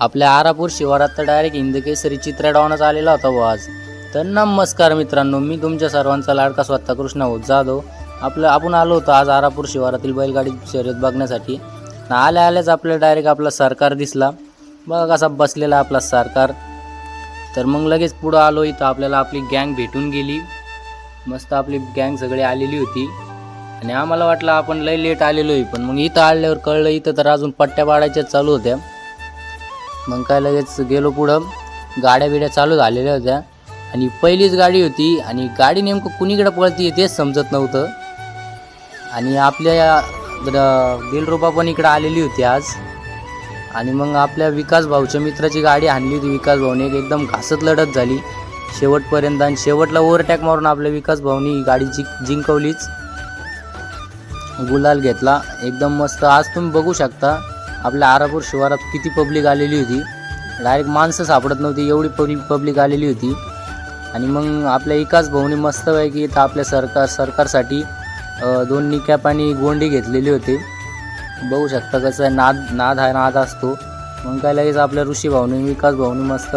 आपल्या आरापूर शिवारात तर डायरेक्ट हिंदकेसरी चित्रा आलेला होता बुवा आज. तर नमस्कार मित्रांनो मी तुमच्या सर्वांचा लाडका स्वतः कृष्ण होत जाधव. आपलं आपण आलो होतो आज आरापूर शिवारातील बैलगाडी शर्यत बघण्यासाठी. आल्या आल्याच आपल्या डायरेक्ट आपला सरकार दिसला. बघा कसा बसलेला आपला सरकार. तर मग लगेच पुढं आलो इथं आपल्याला आपली गँग भेटून गेली. मस्त आपली गँग सगळी आलेली होती. आणि आम्हाला वाटलं आपण लय लेट आलेलो आहे पण मग इथं आल्यावर कळलं इथं तर अजून पट्ट्या पाडायच्या चालू होत्या. मग काय लगेच गेलो पुढं. गाड्या बिड्या चालू झालेल्या होत्या. आणि पहिलीच गाडी होती आणि गाडी नेमकं कुणीकडे पळती तेच समजत नव्हतं. आणि आपल्या दिलरुबा पण इकडं आलेली होती आज. आणि मग आपल्या विकास भाऊच्या मित्राची गाडी आणली होती. विकास भाऊने एकदम घासत लढत झाली. शेवटपर्यंत आणि शेवटला ओव्हरटॅक मारून आपल्या विकास भाऊनी गाडी जिंक जिंकवलीच. गुलाल घेतला. एकदम मस्त. आज तुम्ही बघू शकता. आपल्या आरापूर शिवारात किती पब्लिक आलेली होती. डायरेक्ट माणसं सापडत नव्हती एवढी पब्लिक पब्लिक आलेली होती. आणि मग आपल्या एकाच भाऊनी मस्तपैकी इथं आपल्या सरकार सरकारसाठी दोन निकॅप आणि गोंडी घेतलेली होती. बघू शकता कसं नाद नाद हा नाद असतो. मग काय लगेच आपल्या ऋषी भाऊनी विकास भाऊनी मस्त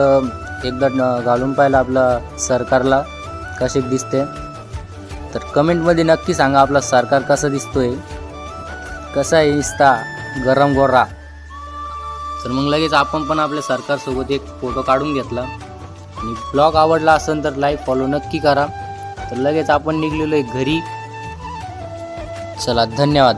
एकदा न- घालून पाहिलं आपला सरकारला कसे दिसते. तर कमेंटमध्ये नक्की सांगा आपला सरकार कसं दिसतोय. कसा आहे इस्ता? गरम गोरा. तर मग लगेच आपण पण आपल्या सरकारसोबत एक फोटो काढून घेतला. आणि ब्लॉग आवडला असेल तर लाईक फॉलो नक्की करा. तर लगेच आपण निघलेलो आहे घरी. चला धन्यवाद.